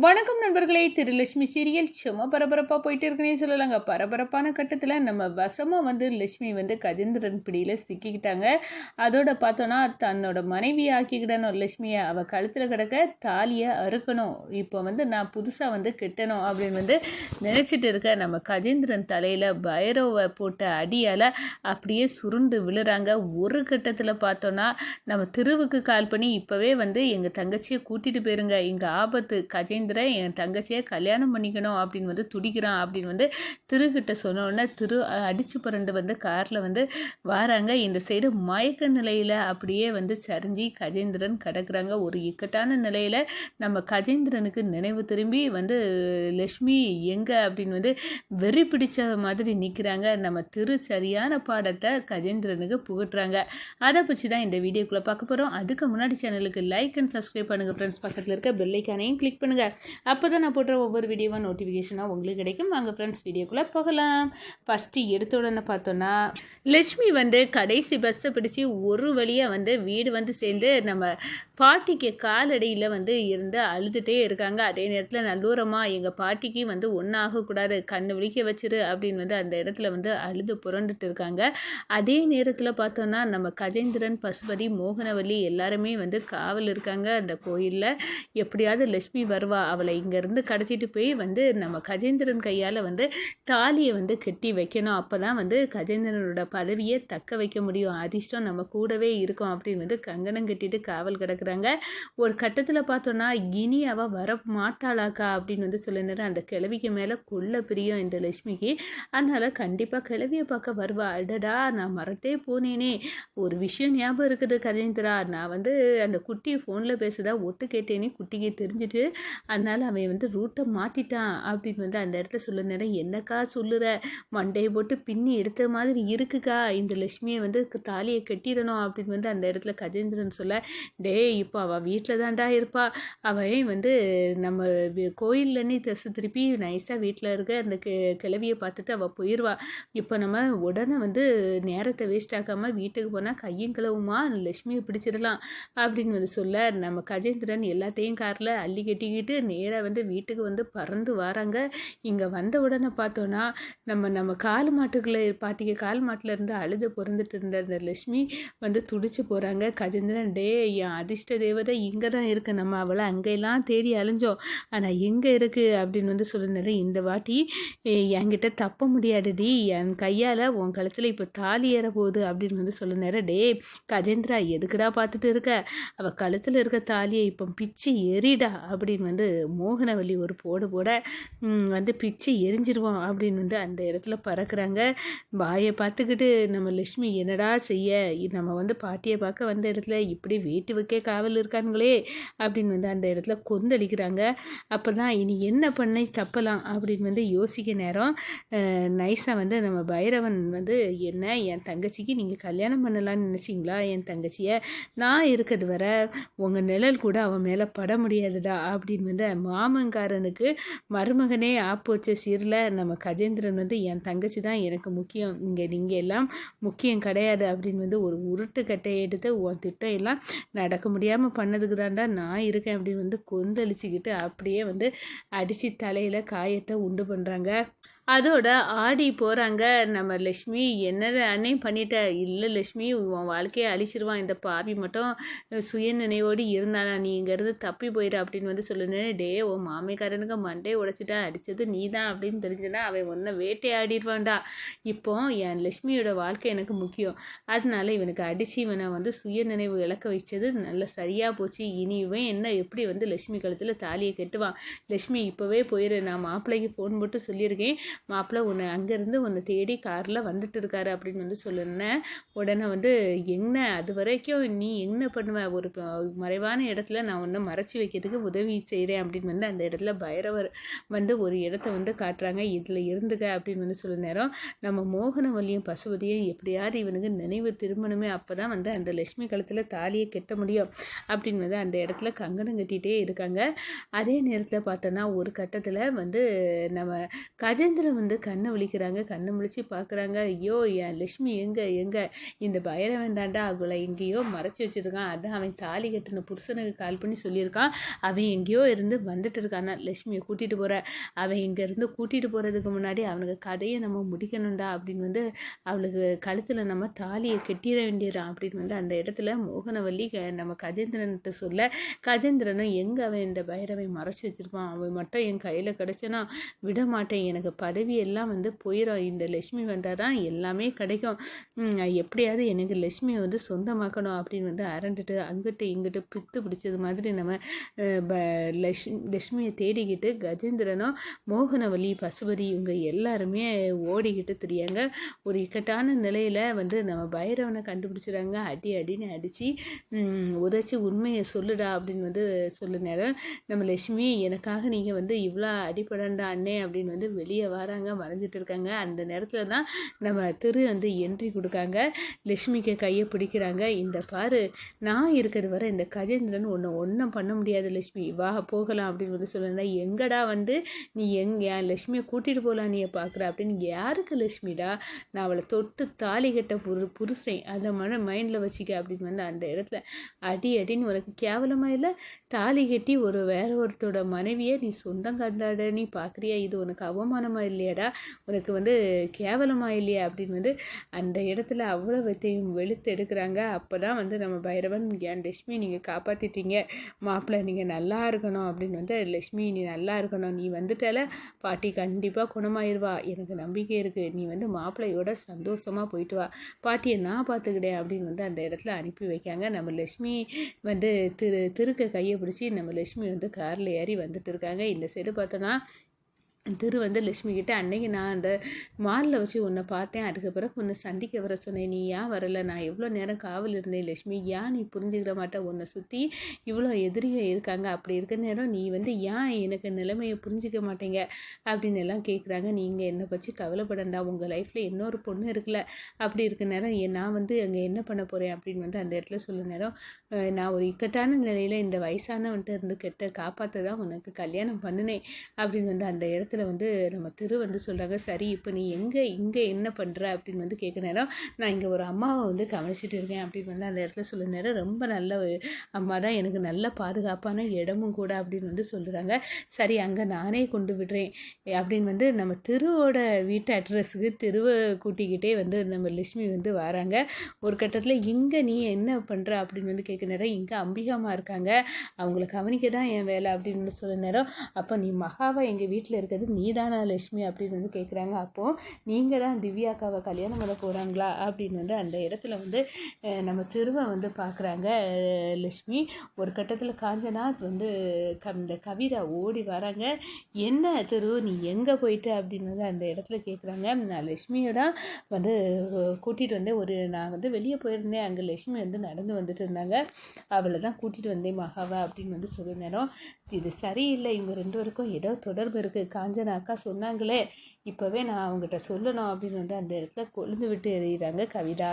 வணக்கம் நண்பர்களே திருலட்சுமி சீரியல் சும்மா பரபரப்பாக போயிட்டு இருக்குன்னே சொல்லலாங்க. பரபரப்பான கட்டத்தில் நம்ம வசமாக வந்து லட்சுமி வந்து கஜேந்திரன் பிடியில் சிக்கிக்கிட்டாங்க. அதோட பார்த்தோன்னா தன்னோட மனைவி ஆக்கிக்கிடணும். லட்சுமியை அவள் கழுத்தில் கிடக்க தாலியை அறுக்கணும். இப்போ வந்து நான் புதுசாக வந்து கெட்டணும் அப்படின்னு வந்து நினச்சிட்டு இருக்க நம்ம கஜேந்திரன் தலையில் பைரவை போட்ட அடியால் அப்படியே சுருண்டு விழுறாங்க. ஒரு கட்டத்தில் பார்த்தோன்னா நம்ம திருவுக்கு கால் பண்ணி இப்போவே வந்து எங்கள் தங்கச்சியை கூட்டிகிட்டு போயிருங்க. இங்கே ஆபத்து. கஜேந்திரன் என் தங்கச்சியை கல்யாணம் பண்ணிக்கணும் அப்படின்னு வந்து துடிக்கிறான். அப்படின்னு வந்து திருக்கிட்ட சொன்னோடனே திரு அடிச்சு புரண்டு வந்து காரில் வந்து வராங்க இந்த சைடு மயக்க நிலையில் அப்படியே வந்து சரிஞ்சு கஜேந்திரன் கிடக்குறாங்க. ஒரு இக்கட்டான நிலையில் நம்ம கஜேந்திரனுக்கு நினைவு திரும்பி வந்து லக்ஷ்மி எங்கே? அப்படின்னு வந்து வெறி பிடிச்ச மாதிரி நிற்கிறாங்க நம்ம திரு சரியான பாடத்தை கஜேந்திரனுக்கு புகட்டுறாங்க. அதை பற்றி தான் இந்த வீடியோக்குள்ளே பார்க்க போகிறோம் அதுக்கு முன்னாடி சேனலுக்கு லைக் அண்ட் சப்ஸ்கிரைப் பண்ணுங்கள் ஃப்ரெண்ட்ஸ் பக்கத்தில் இருக்க பெல்லைக்கானையும் கிளிக் பண்ணுங்கள் அப்போ தான் நான் போடுற ஒவ்வொரு வீடியோவாக நோட்டிஃபிகேஷனாக உங்களுக்கு கிடைக்கும். வாங்க ஃப்ரெண்ட்ஸ் வீடியோக்குள்ளே போகலாம். ஃபஸ்ட்டு எடுத்த உடனே பார்த்தோன்னா லட்சுமி வந்து கடைசி பஸ்ஸை பிடிச்சி ஒரு வழியாக வந்து வீடு வந்து சேர்ந்து நம்ம பாட்டிக்கு காலடியில் வந்து இருந்து அழுதுகிட்டே இருக்காங்க. அதே நேரத்தில் நல்லூரமாக எங்கள் பாட்டிக்கு வந்து ஒன்றாகக்கூடாது கண்ணு விழிக்க வச்சிரு அப்படின்னு வந்து அந்த இடத்துல வந்து அழுது புரண்டுட்டு இருக்காங்க. அதே நேரத்தில் பார்த்தோன்னா நம்ம கஜேந்திரன் பசுபதி மோகனவல்லி எல்லாருமே வந்து காவல் இருக்காங்க அந்த கோயிலில். எப்படியாவது லட்சுமி வருவா. அவளை இங்கேருந்து கடத்திட்டு போய் வந்து நம்ம கஜேந்திரன் கையால் வந்து தாலியை வந்து கட்டி வைக்கணும். அப்போ தான் வந்து கஜேந்திரனோட பதவியை தக்க வைக்க முடியும். அதிர்ஷ்டம் நம்ம கூடவே இருக்கும் அப்படின்னு வந்து கங்கணம் கட்டிட்டு காவல் கிடக்குறாங்க. ஒரு கட்டத்தில் பார்த்தோன்னா இனி அவள் வர மாட்டாளாக்கா அப்படின்னு வந்து சொல்லினாரு அந்த கிழவிக்கு மேலே கொள்ள பிரியம் இந்த லட்சுமிக்கு. அதனால் கண்டிப்பாக கிழவியை பார்க்க வருவா. அடடா நான் மறந்தே போனேனே. ஒரு விஷயம் ஞாபகம் இருக்குது கஜேந்திரா. நான் வந்து அந்த குட்டி ஃபோனில் பேசுதா ஒட்டு கேட்டேனே குட்டிக்கு தெரிஞ்சுட்டு. அதனால் அவன் வந்து ரூட்டை மாற்றிட்டான் அப்படின்னு வந்து அந்த இடத்துல சொல்ல நேரம் என்னக்கா சொல்லுற? மண்டையை போட்டு பின்னி எடுத்த மாதிரி இருக்குக்கா. இந்த லட்சுமியை வந்து தாலியை கட்டிடணும் அப்படின்னு வந்து அந்த இடத்துல கஜேந்திரன் சொல்ல டேய் இப்போ அவள் வீட்டில் தான்டா இருப்பா. அவன் வந்து நம்ம வி- கோயில்லன்னு திருப்பி நைஸாக வீட்டில் இருக்க. அந்த கி கிளவியை பார்த்துட்டு அவள் போயிடுவா இப்போ நம்ம உடனே வந்து நேரத்தை வேஸ்ட் ஆக்காமல் வீட்டுக்கு போனால் கையும் கிளவுமா? லட்சுமியை பிடிச்சிடலாம். அப்படின்னு வந்து சொல்ல நம்ம கஜேந்திரன் எல்லாத்தையும் காரில் அள்ளி கட்டிக்கிட்டு நேராக வந்து வீட்டுக்கு வந்து பறந்து வராங்க. இங்கே வந்த உடனே பார்த்தோன்னா நம்ம நம்ம கால் மாட்டுக்குள்ளே பாட்டிக்கு கால் மாட்டில் இருந்து அழுது பிறந்துட்டு இருந்த அந்த லட்சுமி வந்து துடிச்சு போகிறாங்க கஜேந்திரன் டே என் அதிர்ஷ்ட தேவதை இங்கே தான் இருக்கு. நம்ம அவளை அங்கெல்லாம் தேடி அலைஞ்சோம். ஆனால் எங்கே இருக்குது அப்படின்னு வந்து சொல்லினாரு இந்த வாட்டி என்கிட்ட தப்ப முடியாதுடி என் கையால் உன் கழுத்தில் இப்போ தாலி ஏற போகுது. அப்படின்னு வந்து சொல்லினாரு டே கஜேந்திரா எதுக்குடா பார்த்துட்டு இருக்க? அவள் கழுத்தில் இருக்க தாலியை இப்போ பிச்சு எரிடா அப்படின்னு வந்து வந்து மோகனவல்லி ஒரு போடு போட வந்து பிச்சு எரிஞ்சிருவோம் அப்படின்னு வந்து அந்த இடத்துல பறக்குறாங்க. வாயை பார்த்துக்கிட்டு நம்ம லட்சுமி என்னடா செய்ய? நம்ம வந்து பாட்டியை பார்க்க வந்த இடத்துல இப்படி வீட்டு வைக்க காவல் இருக்கானுங்களே அப்படின்னு வந்து அந்த இடத்துல கொந்தளிக்கிறாங்க. அப்போ தான் இனி என்ன பண்ணி தப்பலாம் அப்படின்னு வந்து யோசிக்க நேரம். நைஸாக வந்து நம்ம பைரவன் வந்து என்ன என் தங்கச்சிக்கு நீங்கள் கல்யாணம் பண்ணலாம்னு நினச்சிங்களா? என் தங்கச்சியை நான் இருக்கிறது வர உங்கள் நிழல் கூட அவன் மேலே பட முடியாதுடா அப்படின்னு இருந்த மாமங்காரனுக்கு மருமகனே ஆப்பு வச்ச சீரில். நம்ம கஜேந்திரன் வந்து என் தங்கச்சி தான் எனக்கு முக்கியம். இங்கே நீங்கள் எல்லாம் முக்கியம் கிடையாது. அப்படின்னு வந்து ஒரு உருட்டு கட்டையை எடுத்து உன் திட்டம் எல்லாம் நடக்க முடியாமல் பண்ணதுக்கு தாண்டா நான் இருக்கேன். அப்படின்னு வந்து கொந்தளிச்சுக்கிட்டு அப்படியே வந்து அடித்து தலையில் காயத்தை உண்டு பண்ணுறாங்க அதோட ஆடி போகிறாங்க நம்ம லக்ஷ்மி என்ன அண்ணே பண்ணிட்ட? இல்லை லக்ஷ்மி உன் வாழ்க்கையை அழிச்சிருவான். இந்த பாவி மட்டும் சுய நினைவோடு இருந்தானா? நீ இங்கேருந்து தப்பி போயிடு அப்படின்னு வந்து சொல்லுனே டே உன் மாமிக்காரனுக்கு மண்டே உடைச்சிட்டா அடித்தது நீ தான் அப்படின்னு தெரிஞ்சுனா அவன் ஒன்றை வேட்டையாடிடுவான்டா. இப்போ என் லக்ஷ்மியோட வாழ்க்கை எனக்கு முக்கியம். அதனால இவனுக்கு அடித்து இவனை வந்து சுய நினைவு இழக்க வச்சது நல்ல சரியாக போச்சு. இனி இவன் என்ன எப்படி வந்து லக்ஷ்மி கழுத்தில் தாலியை கட்டுவான்? லக்ஷ்மி இப்போவே போயிரு. நான் மாப்பிள்ளைக்கு ஃபோன் போட்டு சொல்லியிருக்கேன். மாப்பிள்ளை உன்னை அங்கேருந்து உன்னை தேடி காரில் வந்துட்டு இருக்காரு அப்படின்னு வந்து சொல்லினேன் உடனே வந்து என்ன அது வரைக்கும் நீ என்ன பண்ணுவ? ஒரு மறைவான இடத்துல நான் ஒன்று மறைச்சி வைக்கிறதுக்கு உதவி செய்கிறேன் அப்படின்னு வந்து அந்த இடத்துல பைரவர் வந்து ஒரு இடத்த வந்து காட்டுறாங்க. இதில் இருந்துக்க. அப்படின்னு வந்து சொல்ல நேரம் நம்ம மோகனவல்லியும் பசுபதியும் எப்படியாவது இவனுக்கு நினைவு திருமணமே அப்போ தான் வந்து அந்த லட்சுமி கழுத்தில் தாலியை கட்ட முடியும் அப்படின்னு வந்து அந்த இடத்துல கங்கணம் கட்டிகிட்டே இருக்காங்க. அதே நேரத்தில் பார்த்தோன்னா ஒரு கட்டத்தில் வந்து நம்ம கஜேந்திர கஜேந்திரன் வந்து கண்ணை விழிக்கிறாங்க கண்ணை முழிச்சு பார்க்குறாங்க ஐயோ என் லக்ஷ்மி எங்கே எங்கே? இந்த பைரவன் தாண்டா அவளை எங்கேயோ மறைச்சி வச்சுருக்கான். அதான் அவன் தாலி கட்டின புருஷனுக்கு கால் பண்ணி சொல்லியிருக்கான். அவன் எங்கேயோ இருந்து வந்துட்டு இருக்கானா. லக்ஷ்மியை கூட்டிகிட்டு போகிற அவன் இங்கேருந்து கூட்டிகிட்டு போகிறதுக்கு முன்னாடி அவனுக்கு கதையை நம்ம முடிக்கணும்டா அப்படின்னு வந்து அவளுக்கு கழுத்தில் நம்ம தாலியை கட்டிட வேண்டியதான் அப்படின்னு வந்து அந்த இடத்துல மோகனவல்லி நம்ம கஜேந்திரன்கிட்ட சொல்ல கஜேந்திரனும் எங்கே அவன் இந்த பைரவை மறைச்சி வச்சுருப்பான்? அவன் மட்டும் என் கையில் கிடச்சனா விட மாட்டேன் எனக்கு ப எல்லாம் வந்து போயிடும் இந்த லக்ஷ்மி வந்தால் தான் எல்லாமே கிடைக்கும். எப்படியாவது எனக்கு லக்ஷ்மியை வந்து சொந்தமாக்கணும் அப்படின்னு வந்து அரண்டுட்டு அங்கிட்டு இங்கிட்டு பித்து பிடிச்சது மாதிரி நம்ம லக்ஷ்மி லக்ஷ்மியை தேடிக்கிட்டு கஜேந்திரனும் மோகனவல்லி பசுபதி இவங்க எல்லாருமே ஓடிக்கிட்டு தெரியாங்க. ஒரு இக்கட்டான நிலையில் வந்து நம்ம பைரவனை கண்டுபிடிச்சிடாங்க அடி அடின்னு அடித்து உதச்சி உண்மையை சொல்லுடா அப்படின்னு வந்து சொல்ல நேரம் நம்ம லக்ஷ்மி எனக்காக நீங்கள் வந்து இவ்வளோ அடிப்படண்டா அண்ணே அப்படின்னு வந்து வெளியே வா வராங்க மறைஞ்சிட்டு இருக்காங்க. அந்த நேரத்தில் தான் நம்ம திரு வந்து என்ட்ரி கொடுக்காங்க. லக்ஷ்மிக்கு கையை பிடிக்கிறாங்க. இந்த பாரு நான் இருக்கிறது வரை இந்த கஜேந்திரன் ஒன்று ஒன்றும் பண்ண முடியாது லக்ஷ்மி வா போகலாம் அப்படின்னு வந்து சொல்லுங்க எங்கடா வந்து நீ எங் என் லக்ஷ்மியை கூட்டிகிட்டு போகலாம் நீ பார்க்குற அப்படின்னு யாருக்கு லக்ஷ்மிடா நான் அவளை தொட்டு தாலி கட்ட புரு புருஷன் அதை மன மைண்டில் வச்சுக்க. அப்படின்னு வந்து அந்த இடத்துல அடி அடின்னு உனக்கு கேவலமாக இல்லை? தாலி கட்டி ஒரு வேற ஒருத்தரோட மனைவியை நீ சொந்தம் கண்டாட நீ பார்க்குறியா இது உனக்கு அவமானமாக இல்லையாடா? உனக்கு வந்து கேவலமாக இல்லையா? அப்படின்னு வந்து அந்த இடத்துல அவ்வளோத்தையும் வெளுத்து எடுக்கிறாங்க. அப்போ தான் வந்து நம்ம பைரவன் ஏன் லக்ஷ்மி நீங்கள் காப்பாற்றிட்டீங்க மாப்பிள்ளை நீங்கள் நல்லா இருக்கணும். அப்படின்னு வந்து லக்ஷ்மி நீ நல்லா இருக்கணும். நீ வந்துட்டால பாட்டி கண்டிப்பாக குணமாயிருவா. எனக்கு நம்பிக்கை இருக்குது நீ வந்து மாப்பிள்ளையோட சந்தோஷமாக போயிட்டு வா. பாட்டியை நான் பார்த்துக்கிட்டேன். அப்படின்னு வந்து அந்த இடத்துல அனுப்பி வைக்காங்க. நம்ம லக்ஷ்மி வந்து திரு திருக்க கையை பிடிச்சி நம்ம லக்ஷ்மி வந்து காரில் ஏறி வந்துட்டு இருக்காங்க. இந்த சைடு பார்த்தோன்னா திரு வந்து லட்சுமி கிட்ட அன்னைக்கு நான் அந்த மாலில் வச்சு உன்னை பார்த்தேன். அதுக்கு பிறகு உன்னை சந்திக்க வர சொன்னேன். நீ ஏன் வரல? நான் எவ்வளோ நேரம் காவல் இருந்தேன் லட்சுமி? ஏன் நீ புரிஞ்சுக்கிற மாட்டேன் உன்னை சுற்றி இவ்வளோ எதிரிகள் இருக்காங்க. அப்படி இருக்க நேரம் நீ வந்து ஏன் எனக்கு நிலைமையை புரிஞ்சிக்க மாட்டேங்க? அப்படின்னு எல்லாம் கேட்குறாங்க நீங்கள் என்னை பற்றி கவலைப்படண்டா உங்கள் லைஃப்பில் இன்னொரு பொண்ணு இருக்குல்ல. அப்படி இருக்க நேரம் நான் வந்து அங்கே என்ன பண்ண போகிறேன் அப்படின்னு வந்து அந்த இடத்துல சொல்ல நேரம் நான் ஒரு இக்கட்டான நிலையில் இந்த வயசானவன்ட்டு இருந்து கெட்ட காப்பாற்ற தான் உனக்கு கல்யாணம் பண்ணினேன். அப்படின்னு வந்து அந்த இடத்துல இடத்துல வந்து நம்ம திரு வந்து சொல்கிறாங்க சரி இப்போ நீ எங்கே இங்கே என்ன பண்ணுற அப்படின்னு வந்து கேட்க நேரம் நான் இங்கே ஒரு அம்மாவை வந்து கவனிச்சிட்டு இருக்கேன். அப்படின்னு வந்து அந்த இடத்துல சொல்ல நேரம் ரொம்ப நல்ல அம்மா தான். எனக்கு நல்ல பாதுகாப்பான இடமும் கூட அப்படின்னு வந்து சொல்கிறாங்க சரி அங்கே நானே கொண்டு விடுறேன். அப்படின்னு வந்து நம்ம திருவோட வீட்டு அட்ரஸுக்கு திருவை கூட்டிக்கிட்டே வந்து நம்ம லட்சுமி வந்து வராங்க. ஒரு கட்டத்தில் இங்கே நீ என்ன பண்ணுற அப்படின்னு வந்து கேட்க நேரம் இங்கே அம்பிகாமா இருக்காங்க. அவங்கள கவனிக்க தான் என் வேலை. அப்படின்னு சொல்ல நேரம் அப்போ நீ மகாவை எங்கள் வீட்டில் இருக்கிறது? இருக்கிறது நீதானா லக்ஷ்மி அப்படின்னு வந்து கேட்குறாங்க அப்போது நீங்கள் தான் திவ்யாக்காவை கல்யாணம் பண்ண போகிறாங்களா அப்படின்னு வந்து அந்த இடத்துல வந்து நம்ம திருவை வந்து பார்க்குறாங்க லட்சுமி. ஒரு கட்டத்தில் காஞ்சனா வந்து க இந்த கவிதா ஓடி வராங்க. என்ன திரு? நீ எங்கே போயிட்ட? அப்படின்னு வந்து அந்த இடத்துல கேட்குறாங்க நான் லக்ஷ்மியை தான் வந்து கூட்டிகிட்டு வந்தேன். ஒரு நான் வந்து வெளியே போயிருந்தேன். அங்கே லக்ஷ்மி வந்து நடந்து வந்துட்டு இருந்தாங்க. அவளை தான் கூட்டிகிட்டு வந்தேன் மகாவா அப்படின்னு வந்து சொல்லியிருந்தேன் இது சரியில்லை. இவங்க ரெண்டு பேருக்கும் ஏதோ தொடர்பு இருக்குது காஞ்சனா அக்கா சொன்னாங்களே இப்போவே நான் அவங்ககிட்ட சொல்லணும் அப்படின்னு வந்து அந்த இடத்துல கொழுந்து விட்டு எறிகிறாங்க கவிதா.